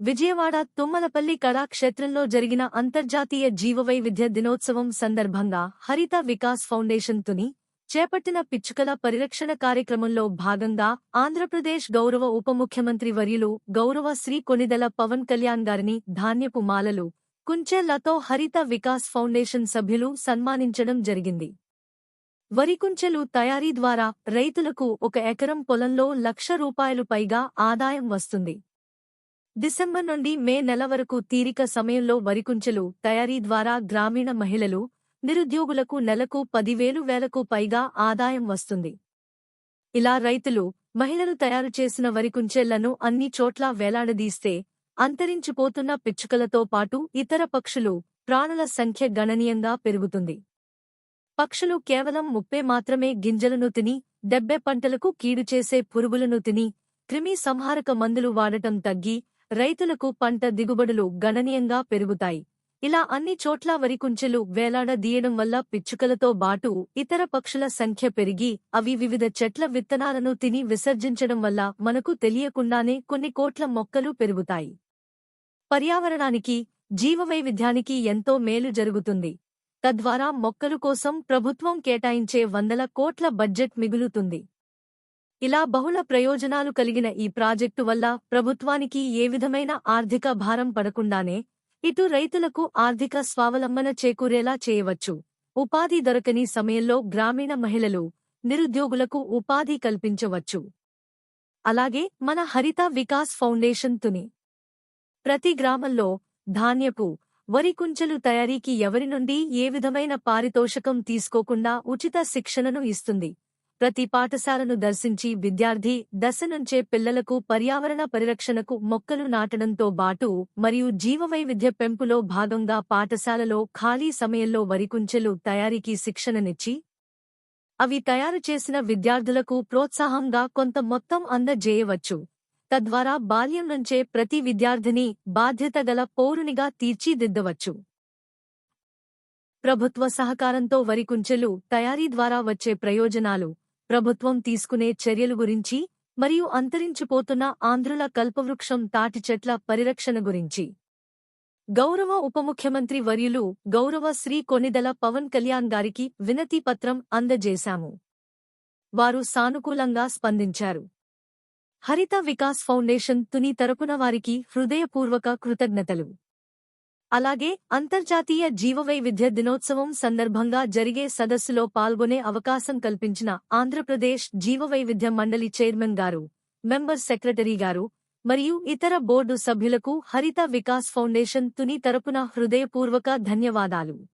విజయవాడ తుమ్మలపల్లి కళాక్షేత్రంలో జరిగిన అంతర్జాతీయ జీవవైవిధ్య దినోత్సవం సందర్భంగా హరిత వికాస్ ఫౌండేషన్ తుని చేపట్టిన పిచ్చుకల పరిరక్షణ కార్యక్రమంలో భాగంగా ఆంధ్రప్రదేశ్ గౌరవ ఉప ముఖ్యమంత్రి వర్యులు గౌరవ శ్రీ కొనిదెల పవన్ కళ్యాణ్ గారిని ధాన్యపు మాలలు కుంచెలతో హరిత వికాస్ ఫౌండేషన్ సభ్యులు సన్మానించడం జరిగింది. వరికుంచెలు తయారీ ద్వారా రైతులకు ఒక ఎకరం పొలంలో లక్ష రూపాయలు పైగా ఆదాయం వస్తుంది. డిసెంబర్ నుండి మే నెల వరకు తీరిక సమయంలో వరికుంచెలు తయారీ ద్వారా గ్రామీణ మహిళలు నిరుద్యోగులకు నెలకు పదివేలు వేలకు పైగా ఆదాయం వస్తుంది. ఇలా రైతులు మహిళలు తయారు చేసిన వరికుంచెళ్ళను అన్ని చోట్లా వేలాడదీస్తే అంతరించిపోతున్న పిచ్చుకలతో పాటు ఇతర పక్షులు ప్రాణుల సంఖ్య గణనీయంగా పెరుగుతుంది. పక్షులు కేవలం ముప్పే మాత్రమే గింజలను తిని డెబ్బె పంటలకు కీడు చేసే పురుగులను తిని క్రిమి సంహారక మందులు వాడటం తగ్గి రైతులకు పంట దిగుబడులు గణనీయంగా పెరుగుతాయి. ఇలా అన్ని చోట్ల వరికుంచెలు వేలాడదీయడం వల్ల పిచ్చుకలతో బాటు ఇతర పక్షుల సంఖ్య పెరిగి అవి వివిధ చెట్ల విత్తనాలను తిని విసర్జించడం వల్ల మనకు తెలియకుండానే కొన్ని కోట్ల మొక్కలు పెరుగుతాయి. పర్యావరణానికి జీవవైవిధ్యానికి ఎంతో మేలు జరుగుతుంది. తద్వారా మొక్కలు కోసం ప్రభుత్వం కేటాయించే వందల కోట్ల బడ్జెట్ మిగులుతుంది. ఇలా బహుళ ప్రయోజనాలు కలిగిన ఈ ప్రాజెక్టు వల్ల ప్రభుత్వానికి ఏ విధమైన ఆర్థిక భారం పడకుండానే ఇటు రైతులకు ఆర్థిక స్వావలంబన చేకూరేలా చేయవచ్చు. ఉపాధి దొరకని సమయంలో గ్రామీణ మహిళలు నిరుద్యోగులకు ఉపాధి కల్పించవచ్చు. అలాగే మన హరిత వికాస్ ఫౌండేషన్ తుని. ప్రతి గ్రామంలో ధాన్యపు వరి కుంచెలు తయారీకి ఎవరి నుండి ఏ విధమైన పారితోషకం తీసుకోకుండా ఉచిత శిక్షణను ఇస్తుంది. ప్రతి పాఠశాలను దర్శించి విద్యార్థి దశ నుంచే పిల్లలకు పర్యావరణ పరిరక్షణకు మొక్కలు నాటడంతో బాటు మరియు జీవవైవిధ్య పెంపులో భాగంగా పాఠశాలలో ఖాళీ సమయంలో వరికుంచెలు తయారీకి శిక్షణనిచ్చి అవి తయారు చేసిన విద్యార్థులకు ప్రోత్సాహంగా కొంత మొత్తం అందజేయవచ్చు. తద్వారా బాల్యం నుంచే ప్రతి విద్యార్థిని బాధ్యతగల పౌరునిగా తీర్చిదిద్దవచ్చు. ప్రభుత్వ సహకారంతో వరికుంచెలు తయారీ ద్వారా వచ్చే ప్రయోజనాలు ప్రభుత్వం తీసుకునే చర్యలు గురించి మరియు అంతరించిపోతున్న ఆంధ్రుల కల్పవృక్షం తాటి చెట్ల పరిరక్షణ గురించి. గౌరవ ఉపముఖ్యమంత్రి వర్యులు గౌరవ శ్రీ కొనిదల పవన్ కళ్యాణ్ గారికి వినతి పత్రం అందజేశాము. వారు సానుకూలంగా స్పందించారు. హరిత వికాస్ ఫౌండేషన్ తుని తరపున వారికి హృదయపూర్వక కృతజ్ఞతలు. అలాగే అంతర్జాతీయ జీవవైవిధ్య దినోత్సవం సందర్భంగా జరిగే సదస్సులో పాల్గొనే అవకాశం కల్పించిన ఆంధ్రప్రదేశ్ జీవవైవిధ్య మండలి చైర్మన్ గారు మెంబర్ సెక్రటరీ గారు మరియు ఇతర బోర్డు సభ్యులకు హరిత వికాస్ ఫౌండేషన్ తుని తరపున హృదయపూర్వక ధన్యవాదాలు.